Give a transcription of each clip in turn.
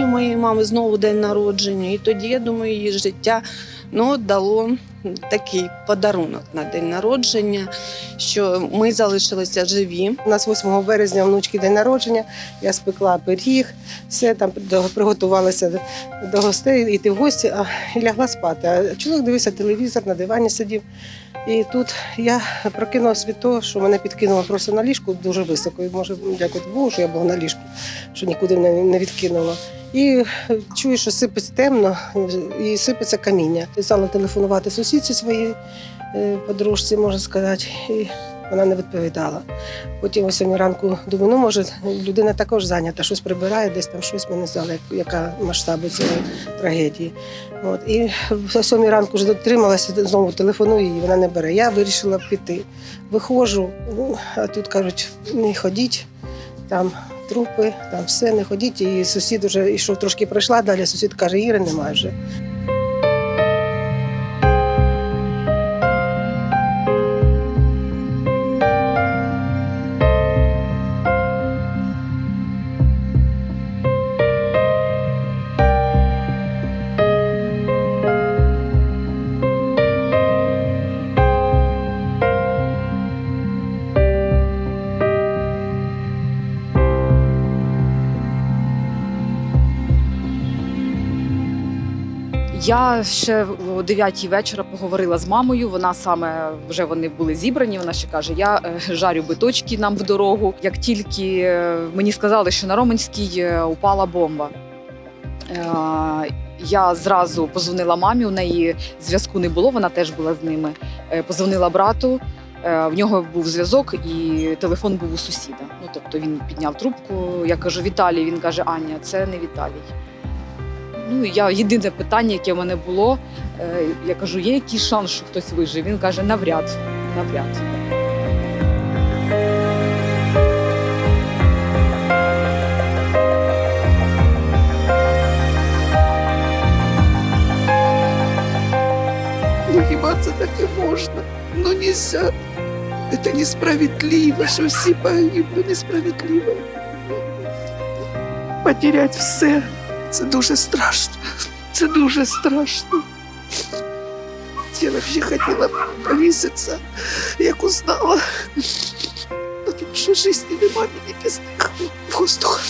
Сьогодні моєї мами знову день народження, і тоді я думаю, її життя ну, дало такий подарунок на день народження, що ми залишилися живі. У нас 8 березня внучки день народження. Я спекла пиріг, все там приготувалася до, гостей, йти в гості, а лягла спати. А чоловік дивився телевізор, на дивані сидів. І тут я прокинулася від того, що мене підкинуло просто на ліжку дуже високо. І може, дякувати Богу, що я була на ліжку, що нікуди мене не відкинуло. І чую, що сипеться темно і сипеться каміння. Стала телефонувати сусідці своїй е, подружці, можна сказати. І вона не відповідала. Потім о сьомій ранку думаю, ну може людина також зайнята, щось прибирає, десь там щось ми не знали, яка масштаби цієї трагедії. От. І о сьомій ранку вже дотрималася, знову телефоную її, вона не бере. Я вирішила піти. Виходжу, ну, а тут кажуть, не ходіть, там трупи, там все, не ходіть. І сусід вже йшов трошки пройшла, далі сусід каже, Іри немає вже. Я ще о 9 вечора поговорила з мамою. Вона саме вже вони були зібрані. Вона ще каже: Я е, жарю биточки нам в дорогу. Як тільки е, мені сказали, що на Роменській е, упала бомба. Я зразу позвонила мамі. У неї зв'язку не було. Вона теж була з ними. Позвонила брату. В нього був зв'язок, і телефон був у сусіда. Ну тобто він підняв трубку. Я кажу, Віталій. Він каже: Аня, це не Віталій. Ну, я єдине питання, яке в мене було, е, я кажу, є якийсь шанс, що хтось вижив? Він каже, навряд, навряд. Ну хіба це таке можна? Ну нельзя. Это несправедливо, що всі погибли, несправедливо. Потерять все. Це дуже страшно. Це дуже страшно. Я вообще хотіла повіситися, як узнала. Тому що житті нема мені без них. Воздуха.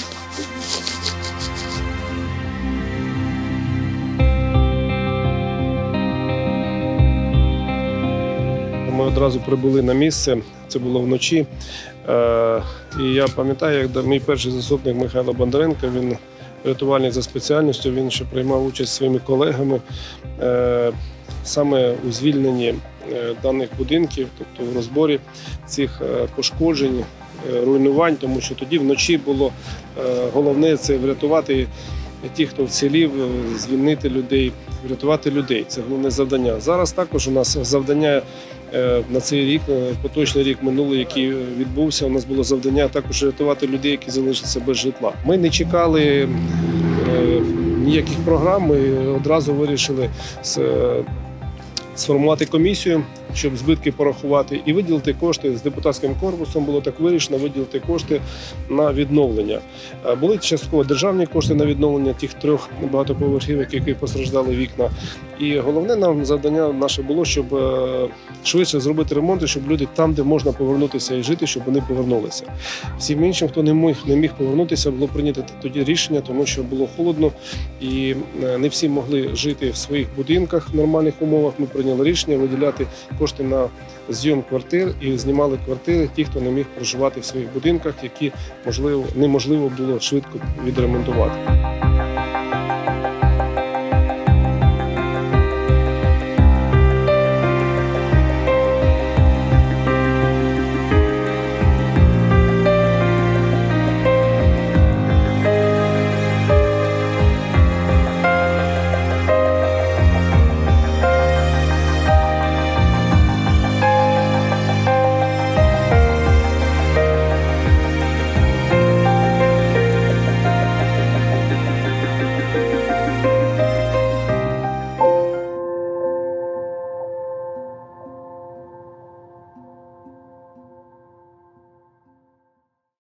Ми одразу прибули на місце. Це було вночі. Е, і я пам'ятаю, як мій перший заступник Михайло Бондаренко, він рятувальник за спеціальністю, він ще приймав участь своїми колегами е, саме у звільненні е, даних будинків, тобто в розборі цих е, пошкоджень, руйнувань, тому що тоді вночі було головне це врятувати ті, хто вцілів, е, звільнити людей, врятувати людей. Це головне завдання. Зараз також у нас завдання е, на цей рік, е, поточний рік минулий, який е, відбувся. У нас було завдання також рятувати людей, які залишаться без житла. Ми не чекали е, ніяких програм. Ми одразу вирішили з- е, сформувати комісію, щоб збитки порахувати, і виділити кошти з депутатським корпусом. Було так вирішено виділити кошти на відновлення. Е, Були частково державні кошти на відновлення тих трьох багатоповерхівок, які постраждали вікна. І головне нам завдання наше було, щоб е, швидше зробити ремонт, щоб люди там, де можна повернутися і жити, щоб вони повернулися. Всім іншим, хто не міг, не міг повернутися, було прийнято тоді рішення, тому що було холодно і е, не всі могли жити в своїх будинках в нормальних умовах. Ми прийняли рішення виділяти кошти на зйом квартир і знімали квартири ті, хто не міг проживати в своїх будинках, які можливо неможливо було швидко відремонтувати.